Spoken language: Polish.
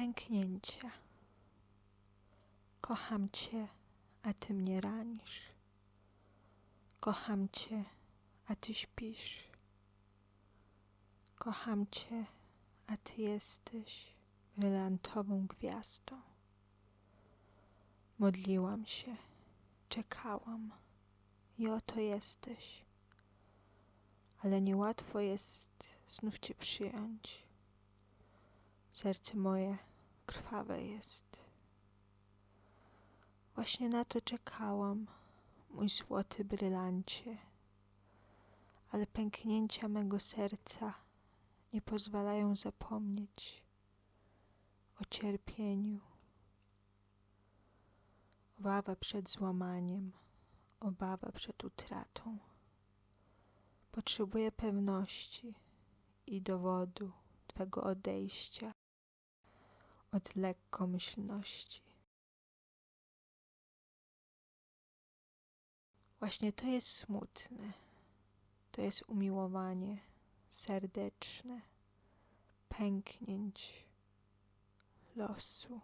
Pęknięcia. Kocham cię, a ty mnie ranisz. Kocham cię, a ty śpisz. Kocham cię, a ty jesteś brylantową gwiazdą. Modliłam się, czekałam i oto jesteś. Ale niełatwo jest znów cię przyjąć. Serce moje krwawe jest. Właśnie na to czekałam, mój złoty brylancie, ale pęknięcia mego serca nie pozwalają zapomnieć o cierpieniu. Obawa przed złamaniem, obawa przed utratą. Potrzebuję pewności i dowodu Twego odejścia od lekkomyślności. Właśnie to jest smutne. To jest umiłowanie serdeczne, pęknięć losu.